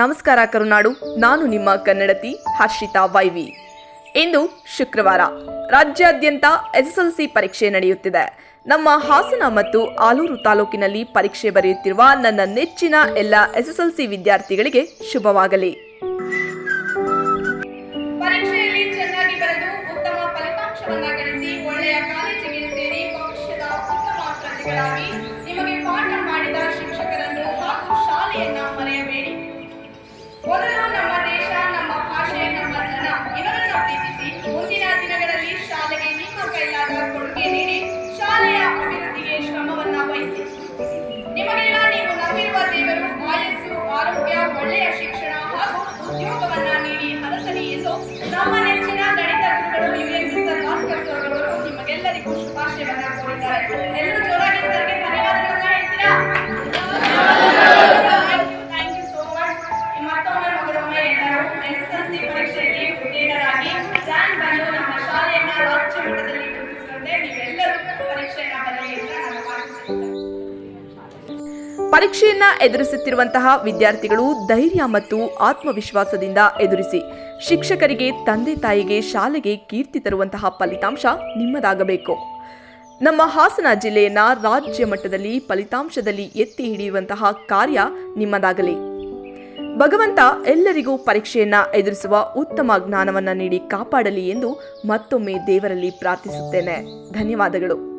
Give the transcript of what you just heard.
ನಮಸ್ಕಾರ ಕರುನಾಡು, ನಾನು ನಿಮ್ಮ ಕನ್ನಡತಿ ಹರ್ಷಿತಾ ವೈವಿ. ಇಂದು ಶುಕ್ರವಾರ. ರಾಜ್ಯಾದ್ಯಂತ ಎಸ್ಎಸ್ಎಲ್ಸಿ ಪರೀಕ್ಷೆ ನಡೆಯುತ್ತಿದೆ. ನಮ್ಮ ಹಾಸನ ಮತ್ತು ಆಲೂರು ತಾಲೂಕಿನಲ್ಲಿ ಪರೀಕ್ಷೆ ಬರೆಯುತ್ತಿರುವ ನನ್ನ ನೆಚ್ಚಿನ ಎಲ್ಲ ಎಸ್ಎಸ್ಎಲ್ಸಿ ವಿದ್ಯಾರ್ಥಿಗಳಿಗೆ ಶುಭವಾಗಲಿ. ಪರೀಕ್ಷೆಯಲ್ಲಿ ಚೆನ್ನಾಗಿ ಬರೆದು ಉತ್ತಮ ಫಲಿತಾಂಶವನ್ನು ಗಳಿಸಿ ಒಳ್ಳೆಯ ಕಾಲೇಜಿಗೆ ಸೇರಿ ಭವಿಷ್ಯದ ಉತ್ತಮ ಪ್ರಜೆಗಳಾಗಿ ಪರೀಕ್ಷೆಯನ್ನ ಎದುರಿಸುತ್ತಿರುವಂತಹ ವಿದ್ಯಾರ್ಥಿಗಳು ಧೈರ್ಯ ಮತ್ತು ಆತ್ಮವಿಶ್ವಾಸದಿಂದ ಎದುರಿಸಿ ಶಿಕ್ಷಕರಿಗೆ ತಂದೆ ತಾಯಿಗೆ ಶಾಲೆಗೆ ಕೀರ್ತಿ ತರುವಂತಹ ಫಲಿತಾಂಶ ನಿಮ್ಮದಾಗಬೇಕು. ನಮ್ಮ ಹಾಸನ ಜಿಲ್ಲೆಯನ್ನ ರಾಜ್ಯ ಮಟ್ಟದಲ್ಲಿ ಫಲಿತಾಂಶದಲ್ಲಿ ಎತ್ತಿ ಹಿಡಿಯುವಂತಹ ಕಾರ್ಯ ನಿಮ್ಮದಾಗಲಿ. ಭಗವಂತ ಎಲ್ಲರಿಗೂ ಪರೀಕ್ಷೆಯನ್ನ ಎದುರಿಸುವ ಉತ್ತಮ ಜ್ಞಾನವನ್ನ ನೀಡಿ ಕಾಪಾಡಲಿ ಎಂದು ಮತ್ತೊಮ್ಮೆ ದೇವರಲ್ಲಿ ಪ್ರಾರ್ಥಿಸುತ್ತೇನೆ. ಧನ್ಯವಾದಗಳು.